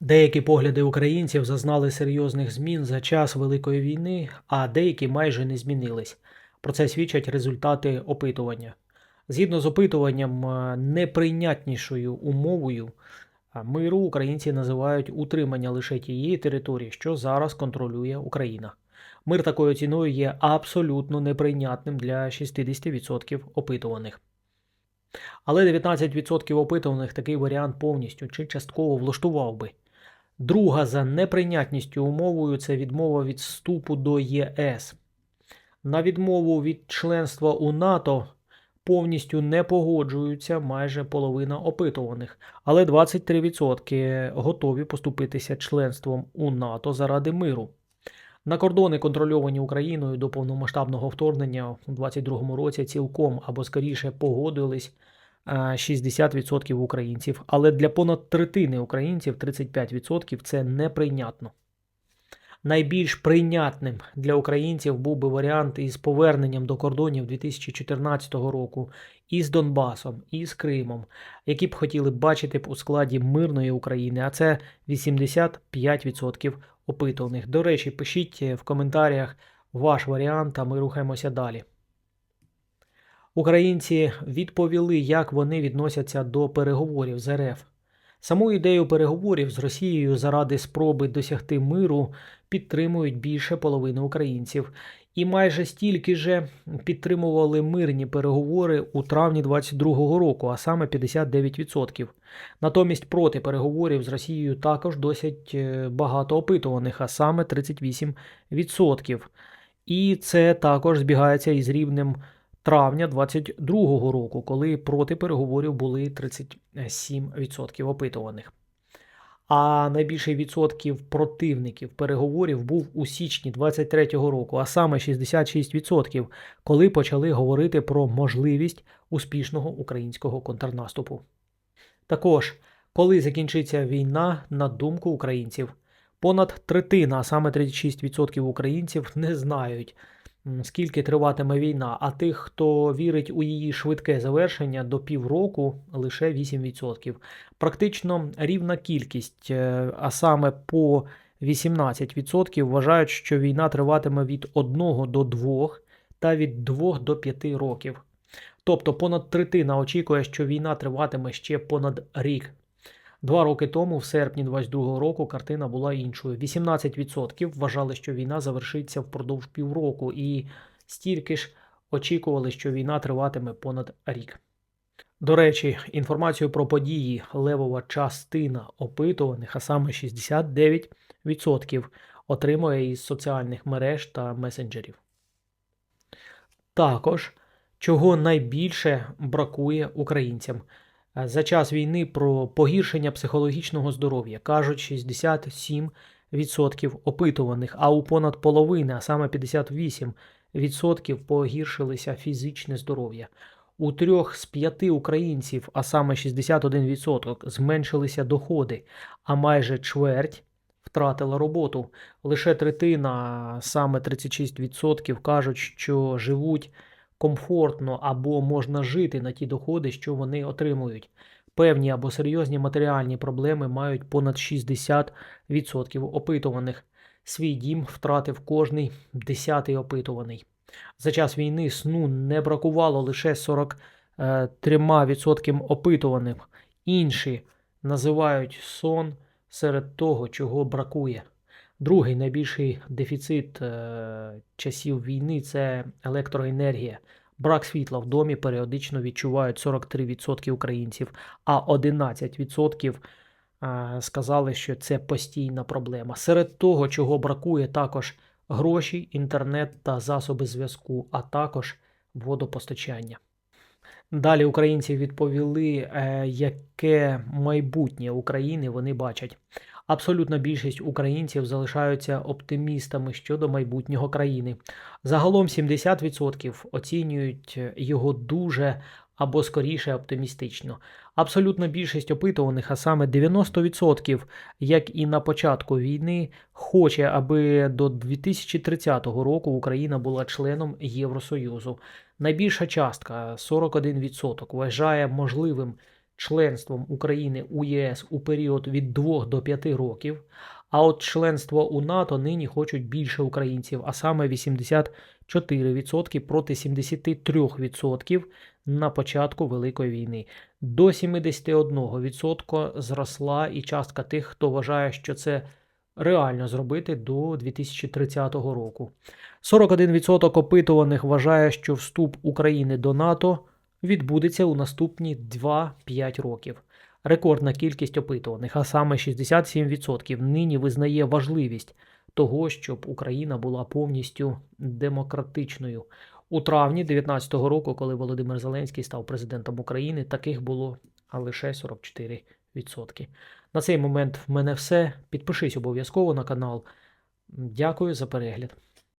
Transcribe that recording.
Деякі погляди українців зазнали серйозних змін за час Великої війни, а деякі майже не змінились. Про це свідчать результати опитування. Згідно з опитуванням, е, неприйнятнішою умовою е, миру українці називають утримання лише тієї території, що зараз контролює Україна. Мир такою ціною є абсолютно неприйнятним для 60% опитуваних. Але 19% опитуваних такий варіант повністю чи частково влаштував би. Друга за неприйнятністю умовою це відмова від вступу до ЄС. На відмову від членства у НАТО повністю не погоджуються майже половина опитуваних, але 23% готові поступитися членством у НАТО заради миру. На кордони, контрольовані Україною до повномасштабного вторгнення у 2022 році, цілком або скоріше погодились 60% українців, але для понад третини українців 35% це неприйнятно. Найбільш прийнятним для українців був би варіант із поверненням до кордонів 2014 року із Донбасом, і з Кримом, які б хотіли бачити б у складі мирної України, а це 85% опитуваних. До речі, пишіть в коментарях ваш варіант, а ми рухаємося далі. Українці відповіли, як вони відносяться до переговорів з РФ. Саму ідею переговорів з Росією заради спроби досягти миру підтримують більше половини українців, і майже стільки же підтримували мирні переговори у травні 2022 року, а саме 59%. Натомість проти переговорів з Росією також досить е, багато опитуваних, а саме 38%. І це також збігається із рівнем травня 2022 року, коли проти переговорів були 37% опитуваних. А найбільший відсотків противників переговорів був у січні 2023 року, а саме 66%, коли почали говорити про можливість успішного українського контрнаступу. Також, коли закінчиться війна, на думку українців, понад третина, а саме 36% українців, не знають, скільки триватиме війна, а тих, хто вірить у її швидке завершення до півроку, лише 8%. Практично рівна кількість, е, а саме по 18% вважають, що війна триватиме від 1 до 2 та від 2 до 5 років. Тобто понад третина очікує, що війна триватиме ще понад рік. Два роки тому, в серпні 22 року, картина була іншою. 18% вважали, що війна завершиться впродовж півроку, і стільки ж очікували, що війна триватиме понад рік. До речі, інформацію про події левова частина опитуваних, а саме 69%, отримує із соціальних мереж та месенджерів. Також, чого найбільше бракує українцям. Е, За час війни про погіршення психологічного здоров'я кажуть 67% опитуваних, а у понад половини, а саме 58% погіршилися фізичне здоров'я. У трьох з п'яти українців, а саме 61%, зменшилися доходи, а майже чверть втратила роботу. Лише третина, саме 36%, кажуть, що живуть комфортно або можна жити на ті доходи, що вони отримують. Певні або серйозні матеріальні проблеми мають понад 60% опитуваних. Свій дім втратив кожний десятий опитуваний. За час війни сну не бракувало лише 43% опитуваних. Інші називають сон серед того, чого бракує. Другий найбільший дефіцит е, часів війни це електроенергія. Брак світла в домі періодично відчувають 43% українців, а 11% е, сказали, що це постійна проблема. Серед того, чого бракує, також гроші, інтернет та засоби зв'язку, а також водопостачання. Далі українці відповіли, е, яке майбутнє України вони бачать. Абсолютна більшість українців залишаються оптимістами щодо майбутнього країни. Загалом 70% оцінюють його дуже або скоріше оптимістично. Абсолютна більшість опитуваних, а саме 90%, як і на початку війни, хоче, аби до 2030 року Україна була членом Євросоюзу. Найбільша частка 41% вважає можливим членством України у ЄС у період від 2 до 5 років. А от членство у НАТО нині хочуть більше українців, а саме 84% проти 73% на початку Великої війни. До 71% зросла і частка тих, хто вважає, що це реально зробити до 2030 року. 41% опитуваних вважає, що вступ України до НАТО відбудеться у наступні 2-5 років. Рекордна кількість опитуваних, а саме 67%, нині визнає важливість того, щоб Україна була повністю демократичною. У травні 2019 року, коли Володимир Зеленський став президентом України, таких було лише 44%. На цей момент в мене все. Підпишись обов'язково на канал. Дякую за перегляд.